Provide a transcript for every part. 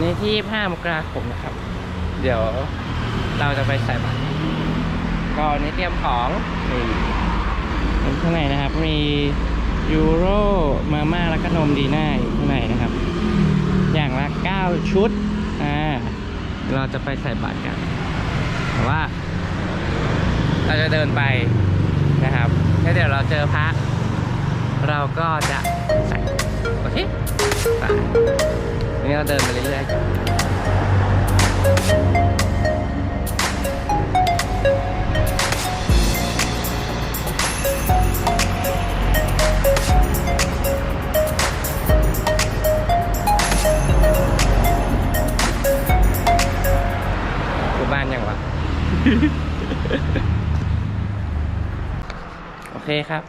นี่ที่5มกราคมนะครับ เดี๋ยวเราจะไปใส่บาตรก็นี่เตรียมของนี่ข้างในนะครับ มียูโรมาม่าแล้วก็นมดีน่าอยู่ข้างในนะครับ อย่างละ 9 ชุดอ่าเราจะไปใส่บาตรกันแต่ว่า เราจะเดินไปนะครับแล้วเดี๋ยวเราเจอพระเราก็จะใส่โอเค เราเดินไปเรื่อยๆกูบ้านยังวะ โอเคครับ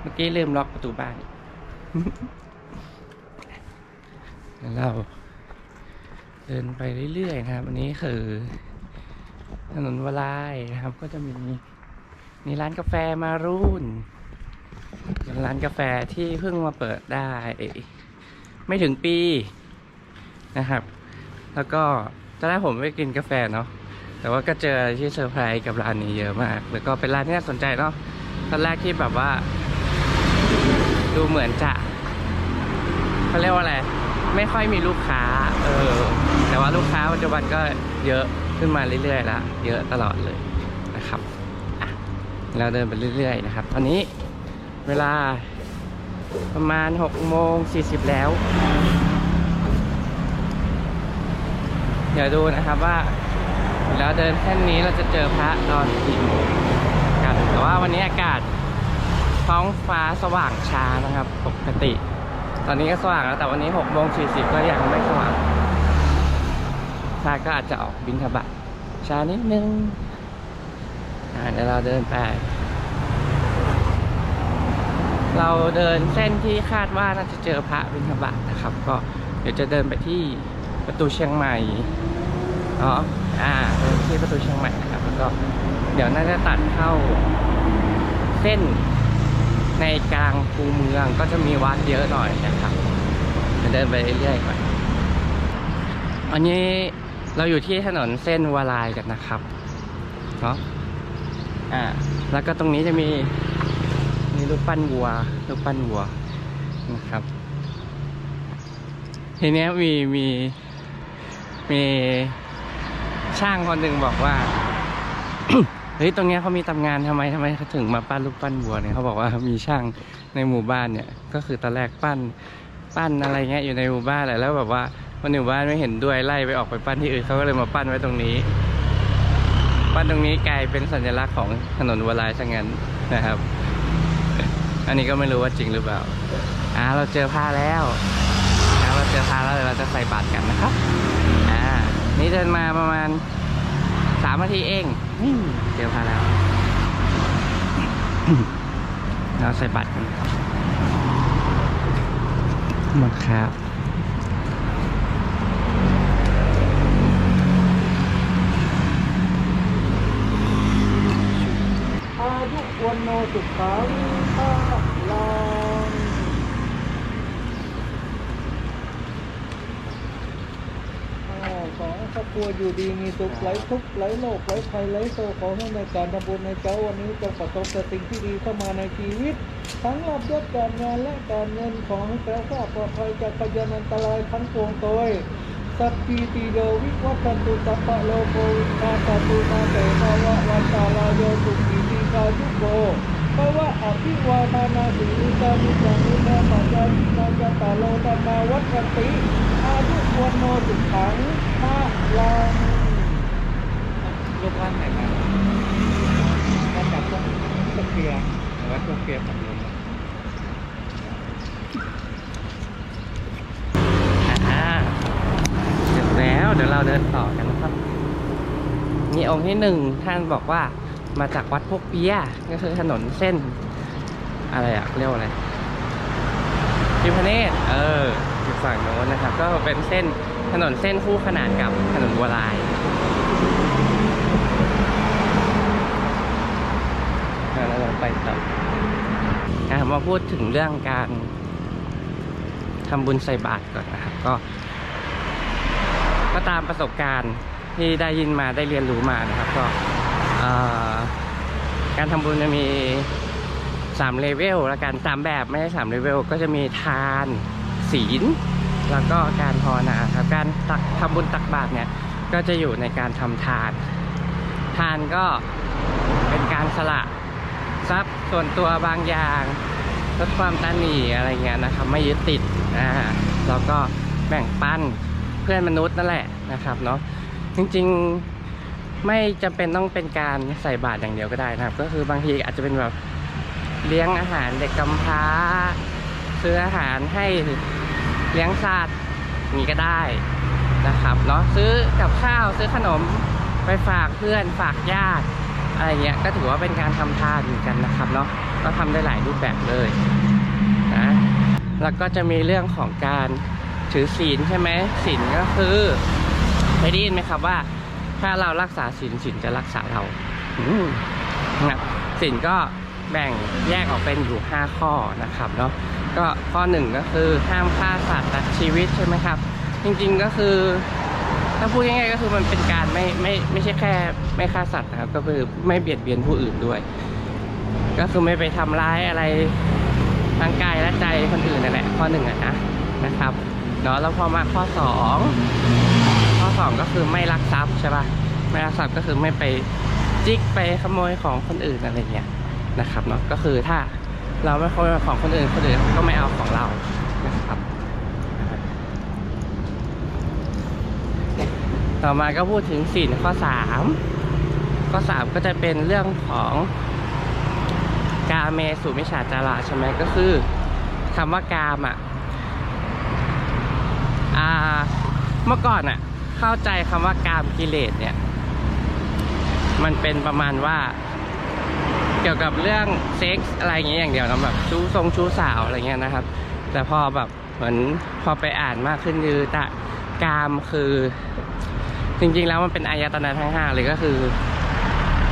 เมื่อกี้ลืมล็อกประตูบ้านแล้วเรา เดินไปเรื่อยๆนะครับ อันนี้คือ ถนนวลายนะครับ ก็จะมีมีร้านกาแฟมารุ่นเป็นร้านกาแฟที่เพิ่งมาเปิดได้ ไม่ถึงปีนะครับ แล้วก็ตอนแรกผมไม่กินกาแฟเนาะแต่ว่าก็เจอที่เซอร์ไพรส์กับร้านนี้เยอะมาก แล้วก็เป็นร้านที่น่าสนใจเนาะตอนแรกที่แบบว่า ดูเหมือนจะเขาเรียกว่าอะไร ไม่ค่อยมีลูกค้า เออ แต่ว่าลูกค้าปัจจุบันก็เยอะขึ้นมาเรื่อยๆละเยอะตลอดเลยนะครับเราเดินไปเรื่อยๆนะครับ ตอนนี้เวลาประมาณ6โมง40 แล้ว เดี๋ยวดูนะครับว่าแล้วเดินเส้นนี้เราจะเจอพระตอนกี่โมงกันแต่ว่าวันนี้อากาศท้องฟ้าสว่างช้านะครับ ปกติ ตอนนี้ก็สว่างแล้วแต่วันนี้6โมง40 ก็ยังไม่สว่าง พระก็อาจจะออกบินทบาทช้านิดนึงอ่าเดี๋ยวเราเดินไป เราเดินเส้นที่คาดว่าน่าจะเจอพระบิณฑบาตนะครับ ก็เดี๋ยวจะเดินไปที่ประตูเชียงใหม่อ๋ออ่าเดินที่ประตูเชียงใหม่นะครับแล้วก็เดี๋ยวน่าจะตัดเข้าเส้นในกลางคูเมืองก็จะมีวัดเยอะหน่อยนะครับเดินไปเรื่อยๆก่อนอันนี้ เราอยู่ที่ถนนเส้นวาลายกันนะครับเนาะอ่า แล้วก็ตรงนี้จะมีมีรูปปั้นวัวรูปปั้นวัวนะครับ ทีนี้มีมีมีช่างคนหนึ่งบอกว่าเฮ้ยตรงนี้เขามีตำงานทำไมทำไมเขาถึงมาปั้นรูปปั้นวัวเนี่ยเขาบอกว่ามีช่างในหมู่บ้านเนี่ย ก็คือตอนแรกปั้นปั้นอะไรเงี้ยอยู่ในหมู่บ้านแหละแล้วแบบว่า คนในหมู่บ้านไม่เห็นด้วยไล่ไปออกไปปั้นที่อื่นเขาก็เลยมาปั้นไว้ตรงนี้ ปั้นตรงนี้กลายเป็นสัญลักษณ์ของถนนวลายซะงั้นนะครับ อันนี้ก็ไม่รู้ว่าจริงหรือเปล่าอ่าเราเจอผ้าแล้วเราเจอผ้าแล้วเดี๋ยวเราจะใส่บาตรกันนะครับอ่านี่เดินมาประมาณสามนาทีเองนี่เจอผ้าแล้ว เราใส่บาตรกันหมดครับ นโนสุขังภาลังอ้าวขอครอบครัวอยู่ดีมีสุขไร้ทุกข์ไร้โรคไร้ภัยไร้โศกขอให้ในการทำบุญในเจ้าวันนี้จงประสบแต่สิ่งที่ดีเข้ามาในชีวิต ทั้งรับยศการงานและการเงินขอให้แคล้วคลาดปลอดภัยจากพยานอันตรายทั้งปวงโดยสัพพีติโยวิวัตตุสัพพะโลกวินาศตุมาเตภาวะวันตาลายโยสุขี ติกายุโกภาวะอภิวาทานาสีลิกามิจังนินาปัจจายินาจตาโลธรรมาวัฏติอายุวันโนสุขังพระลังรูปปั้นไหนมามาจากตรงตะเกลียงหรือว่าตัวเกลียร์ฝั่งนู้นนะอ่าเสร็จแล้วเดี๋ยวเราเดินต่อกันนะครับ มีองค์ที่หนึ่งท่านบอกว่า มาจากวัดพวกเปียก็คือถนนเส้น อะไรอะเรียกว่าอะไรพิมพเนตเอออยู่ฝั่งโน้นนะครับ ก็เป็นเส้นถนนเส้นคู่ขนานกับถนนวัวลายแล้วเราไปต่ออะมาพูดถึงเรื่องการทำบุญใส่บาตรก่อนนะครับก็ก็ตามประสบการณ์ที่ได้ยินมาได้เรียนรู้มานะครับ ก็ การทำบุญจะมีสามเลเวลละการสามแบบไม่ใช่สามเลเวลก็จะมีทานศีล แล้วก็การภาวนาครับการตักทำบุญตักบาตรเนี่ยก็จะอยู่ในการทำทาน ทานก็เป็นการสละทรัพย์ส่วนตัวบางอย่างลดความตันหนีอะไรเงี้ยนะครับไม่ยึดติดอ่าแล้วก็แบ่งปันเพื่อนมนุษย์นั่นแหละนะครับเนาะจริงๆ ไม่จำเป็นต้องเป็นการใส่บาตรอย่างเดียวก็ได้นะครับ ก็คือบางทีอาจจะเป็นแบบเลี้ยงอาหารเด็กกำพร้าซื้ออาหารให้เลี้ยงสัตว์นี้ก็ได้นะครับเนาะซื้อกับข้าวซื้อขนมไปฝากเพื่อนฝากญาติอะไรเงี้ยก็ถือว่าเป็นการทำทานเหมือนกันนะครับเนาะก็ทำได้หลายรูปแบบเลยนะแล้วก็จะมีเรื่องของการถือศีลใช่ไหมศีลก็คือเคยได้ยินไหมครับว่า ถ้าเรารักษาศีลศีลจะรักษาเรานะศีลก็แบ่งแยกออกเป็นอยู่ 5 ข้อนะครับเนาะก็ข้อหนึ่งก็คือห้ามฆ่าสัตว์ตัดชีวิตใช่ไหมครับ จริงๆก็คือถ้าพูดง่ายๆก็คือมันเป็นการไม่ไม่ไม่ใช่แค่ไม่ฆ่าสัตว์นะครับ ก็คือไม่เบียดเบียนผู้อื่นด้วย ก็คือไม่ไปทำร้ายอะไรทางกายและใจคนอื่นนั่นแหละข้อหนึ่งอะนะนะครับเนาะแล้วพอมาข้อสอง สองก็คือไม่ลักทรัพย์ใช่ปะไม่ลักทรัพย์ก็คือไม่ไปจิกไปขโมยของคนอื่นอะไรเงี้ยนะครับเนาะก็คือถ้าเราไม่ขโมยของคนอื่นคนอื่นก็ไม่เอาของเรานะครับต่อมาก็พูดถึงศีลข้อสามข้อสามก็จะเป็นเรื่องของกาเมสุมิฉาจาระใช่ไหมก็คือคำว่ากามอะเมื่อก่อนอะ เข้าใจคำว่ากามกิเลสเนี่ย มันเป็นประมาณว่า เกี่ยวกับเรื่องเซ็กส์อะไรอย่างเงี้ยอย่างเดียวนะแบบชู้ทรงชู้สาวอะไรเงี้ยนะครับ แต่พอแบบเหมือนพอไปอ่านมากขึ้นคือตะกามคือ จริงๆแล้วมันเป็นอายตนะทั้งห้าเลยก็คือ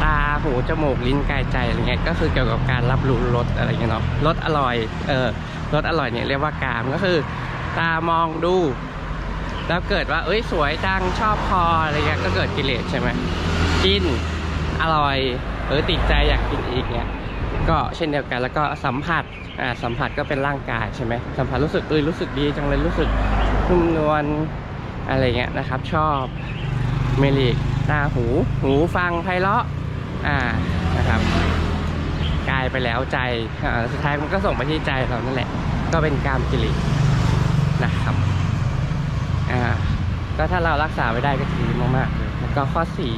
ตาหูจมูกลิ้นกายใจอะไรเงี้ยก็คือเกี่ยวกับการรับรู้รสอะไรเงี้ยเนาะรสอร่อยเออรสอร่อยเนี่ยเรียกว่ากามก็คือ ตามองดู แล้วเกิดว่าเอ้ยสวยจังชอบพออะไรเงี้ยก็เกิดกิเลสใช่ไหมกินอร่อยเออติดใจอยากกินอีกเนี่ยก็เช่นเดียวกันแล้วก็สัมผัสอ่าสัมผัสก็เป็นร่างกายใช่ไหมสัมผัสรู้สึกเอ้ยรู้สึกดีจังเลยรู้สึกนุ่มนวลอะไรเงี้ยนะครับ ชอบเมลิกตาหูหูฟังไพเราะอ่านะครับกายไปแล้วใจอ่าสุดท้ายมันก็ส่งไปที่ใจเรานั่นแหละ ก็เป็นกามกิรินะครับ อ่าก็ถ้าเรารักษาไว้ได้ก็จะดีมากๆเลยแล้วก็ข้อสี่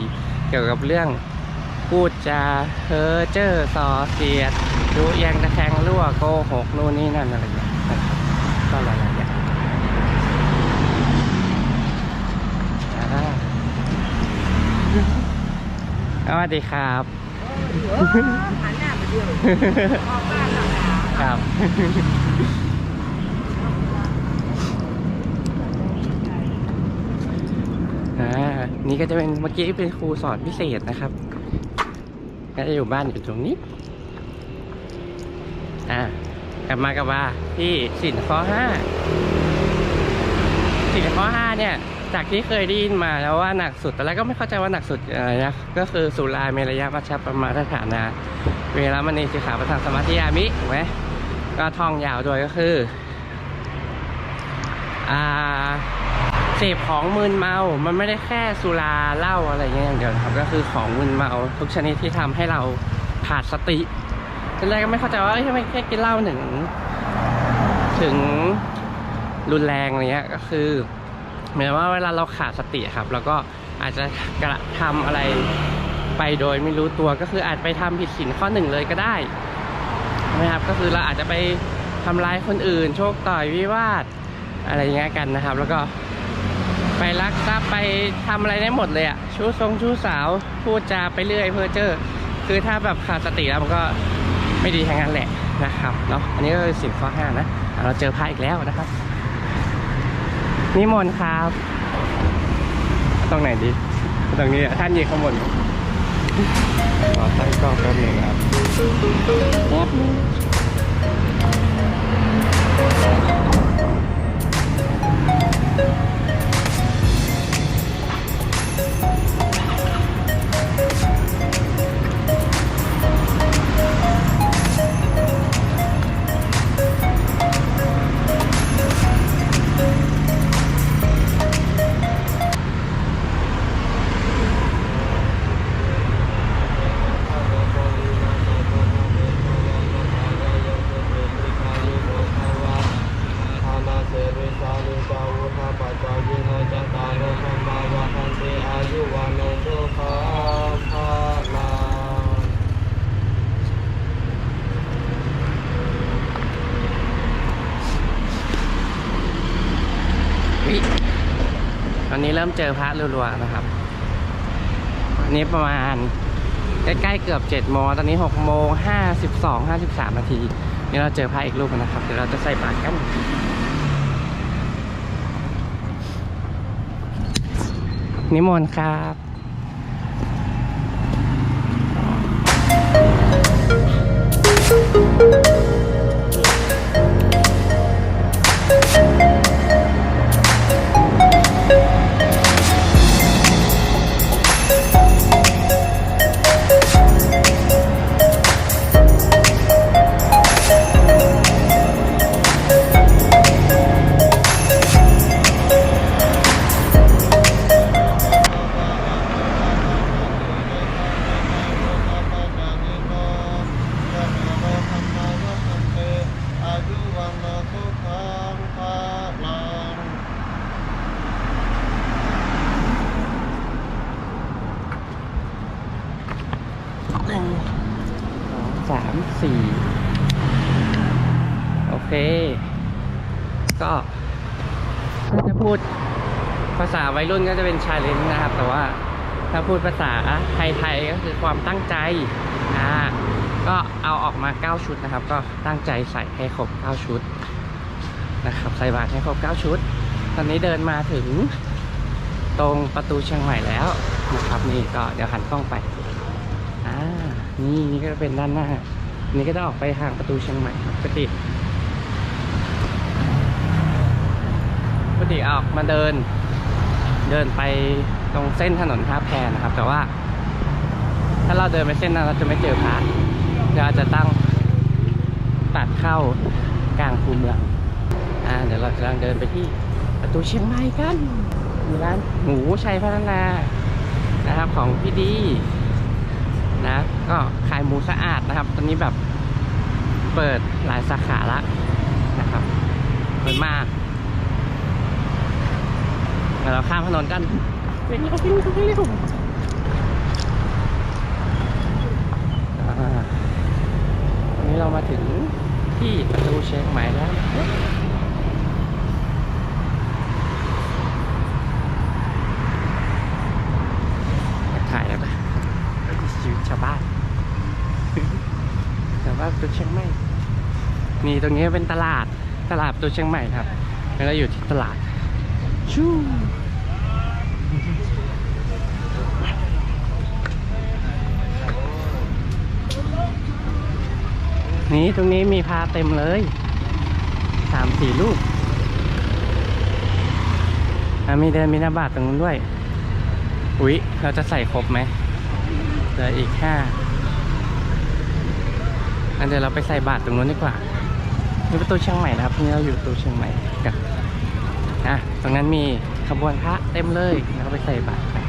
เกี่ยวกับเรื่องพูดจาเพ้อเจ้อส่อเสียดรู้เอียงตะแคงรั่วโกหกนู่นนี่นั่นอะไรอย่างเงี้ยนะครับก็หลายๆอย่างอ่าสวัสดีครับหันหน้าไปเดียวออกบ้านหลังหนาครับ อ่า นี่ก็จะเป็นเมื่อกี้เป็นครูสอนพิเศษนะครับ ก็จะอยู่บ้านอยู่ตรงนี้ อ่ากลับมากับว่าที่สินข้อห้าสินข้อห้าเนี่ย จากที่เคยได้ยินมาแล้วว่าหนักสุดแต่แรกก็ไม่เข้าใจว่าหนักสุดอะไรนะก็คือสุราเมรยามัชฌปมาทฐานา เวลามณีสิขาประทังสมาธิยามิถูกไหมก็ท่องยาวด้วยก็คือ อ่า สพของมึนเมา มันไม่ได้แค่สุราเหล้าอะไรอย่างเงี้ยอย่างเดียวนะครับก็คือของมึนเมาทุกชนิดที่ทำให้เราขาดสติตอนแรกก็ไม่เข้าใจว่าทำไมแค่กินเหล้าหนึ่งถึงรุนแรงอะไรเงี้ยก็คือเหมือนว่าเวลาเราขาดสติครับ แล้วก็อาจจะกระทำอะไรไปโดยไม่รู้ตัวก็คืออาจไปทำผิดศีลข้อหนึ่งเลยก็ได้นะครับก็คือเราอาจจะไปทำร้ายคนอื่น โชคต่อยวิวาทอะไรเงี้ยกันนะครับ แล้วก็ ไปลักทรัพย์ไปทำอะไรได้หมดเลยอะชู้ทรงชู้สาว พูดจาไปเรื่อยเพ้อเจ้อคือถ้าแบบขาดสติแล้วมันก็ไม่ดีทั้งนั้นแหละนะครับเนาะอันนี้ก็คือสิ่งข้อห้านะอะเราเจอพระอีกแล้วนะครับนิมนต์ครับ ตรงไหนดี ตรงนี้อะท่านยืนข้างบนขอตั้งกล้องแป๊บหนึงนะครับแป๊บนึง นี้เริ่มเจอพระรัวๆนะครับอันนี้ประมาณใกล้ๆเกือบ7จ็ดโมงตอนนี้6กโมงห้าสิบสองห้าสิบสามนาทีนี่เราเจอพระอีกรูปนะครับ เดี๋ยวเราจะใส่บาตรกันนิมนต์ครับอา เค ก็ถ้าจะพูดภาษาวัยรุ่นก็จะเป็นชาเลนจ์นะครับ แต่ว่าถ้าพูดภาษาไทยๆก็คือความตั้งใจอ่าก็เอาออกมา 9 ชุดนะครับ ก็ตั้งใจใส่ให้ครบ 9 ชุดนะครับ ใส่บาตรให้ครบ 9 ชุด ตอนนี้เดินมาถึงตรงประตูเชียงใหม่แล้วนะครับ นี่ก็เดี๋ยวหันกล้องไปอ่านี่นี่ก็เป็นด้านหน้า นี่ก็จะออกไปทางประตูเชียงใหม่ครับปกติปก ติออกมาเดิน เดินไปตรงเส้นถนนท่าแพนะครับ แต่ว่า ถ้าเราเดินไปเส้นนั้นเราจะไม่เจอพระเดี๋ยวอาจจะตั้งตัดเข้ากลางคูเมืองอ่าเดี๋ยวเรากำลังเดินไปที่ประตูเชียงใหม่กันมีร้านหมูชัยพัฒนานะครับของพี่ดีนะก็ขายหมูสะอาดนะครับ ตอนนี้แบบเปิดหลายสาขาละนะครับเปิดมาก เดี๋ยวเราข้ามถนนกันเร็ววิ่เร็วเร็วอันนี้เรามาถึงที่ประตูเชียงใหม่แล้วถ่ายได้ปะชีวิตชาวบ้านชาวบ้านตัวเชียงใหม่ นี่ตรงนี้เป็นตลาดตลาดตัวเชียงใหม่ครับแล้วเราอยู่ที่ตลาดชู นี่ตรงนี้มีพาเต็มเลยสามสี่ลูกอะมีเดินมีหน้าบาทตรงนู้นด้วย อุ๊ย เราจะใส่ครบไหมเหลืออีกห้างั้นเดี๋ยวเราไปใส่บาตรตรงนู้นดีกว่า นี่ประตูเชียงใหม่นะครับนี่เราอยู่ประตูเชียงใหม่กันอะตรงนั้นมีขบวนพระเต็มเลย เราไปใส่บาตรกั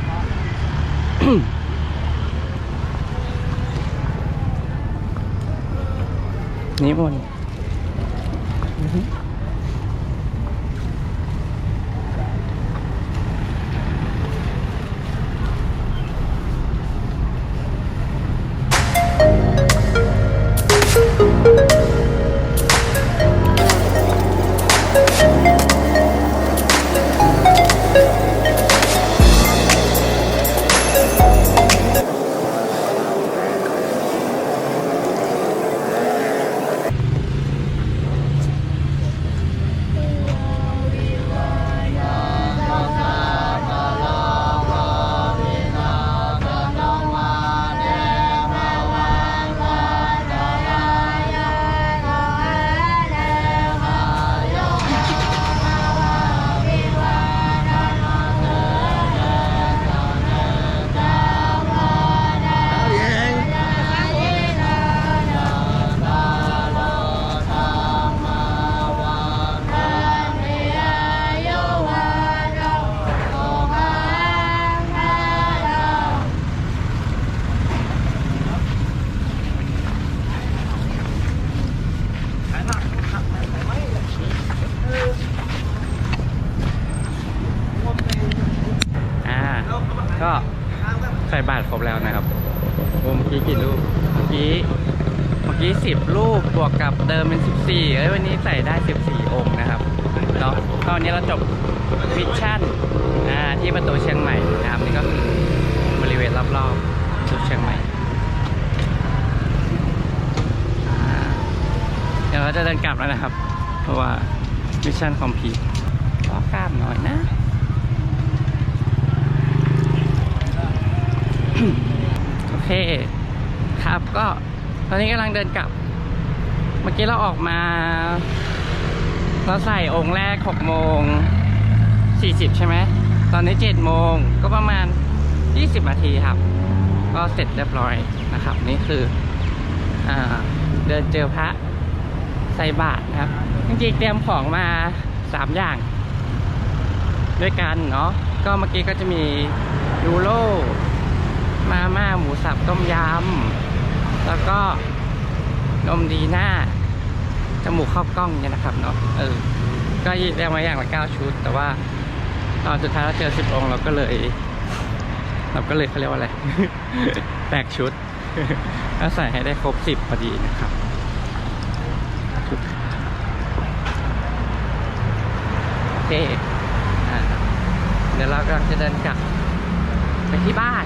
นิมนต์ บวกกับเดิมเป็นสิบสี่เอ้ยวันนี้ใส่ได้สิบสี่องค์นะครับเนาะก็วันนี้เราจบมิชชั่นที่ประตูเชียงใหม่นะครับนี่ก็คือบริเวณรอบๆประตูเชียงใหม่เดี๋ยวเราจะเดินกลับแล้วนะครับ เพราะว่ามิชชั่นคอมพีทก็กล้ามหน่อยนะโอเคครับก็ตอนนี้กำลังเดินกลับ เมื่อกี้เราออกมาเราใส่องค์แรก6โมง40 ใช่ไหม ตอนนี้7โมงก็ประมาณ 20 นาทีครับ ก็เสร็จเรียบร้อยนะครับ นี่คืออเดินเจอพระใส่บาตรนะครับ จริงๆเตรียมของมา 3 อย่าง ด้วยกันเนาะ ก็เมื่อกี้ก็จะมียูโรมาม่าหมูสับต้มยำแล้วก็ นมดีหน้า จมูกเข้ากล้องเนี่ยนะครับเนาะเออ ก็เรียกมาอย่างละเก้าชุด แต่ว่าตอนสุดท้ายเราเจอสิบองค์เราก็เลย เราก็เลยเขาเรียกว่าอะไรแตกชุดก็ใส่ให้ได้ครบสิบพอดีนะครับโอเคเดี๋ยวเรากำลังจะเดินกลับไปที่บ้าน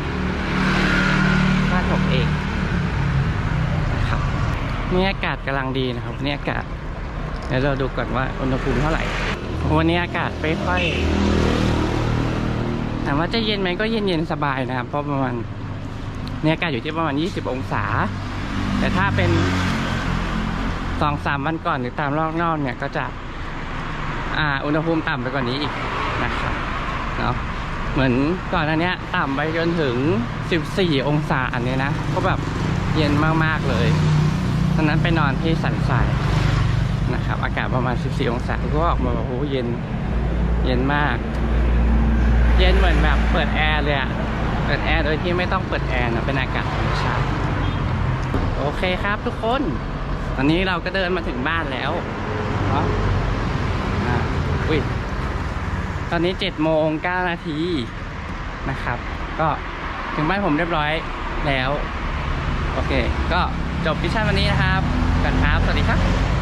ผมเองนะครับ นี่อากาศกำลังดีนะครับนี่อากาศเดี๋ยวเราดูก่อนว่าอุณหภูมิเท่าไหร่ วันนี้อากาศไม่ค่อยถามว่าจะเย็นไหมก็เย็นเย็นสบายนะครับ เพราะประมาณเนี่ยอากาศอยู่ที่ประมาณ 20 องศา แต่ถ้าเป็นสองสามวันก่อนหรือตามรอบนอกเนี่ยก็จะ อ่า อุณหภูมิต่ำไปกว่านี้อีกนะครับเนาะเหมือนก่อนอันเนี้ยต่ำไปจนถึง 14 องศาอันเนี้ยนะ ก็แบบเย็นมากๆเลย ตอนนั้นไปนอนที่สันทรายนะครับ อากาศประมาณ 14 องศาก็ออกมาแบบโอ้โหเย็นเย็นมาก เย็นเหมือนแบบเปิดแอร์เลยอะเปิดแอร์โดยที่ไม่ต้องเปิดแอร์นะเป็นอากาศธรรมชาติโอเคครับทุกคน ตอนนี้เราก็เดินมาถึงบ้านแล้วเนาะอ่าอุ้ยตอนนี้7จ็ดโมงเก้านาทีนะครับ ก็ถึงบ้านผมเรียบร้อยแล้ว โอเค ก็ จบมิชชั่นวันนี้นะครับกันครับ สวัสดีครับ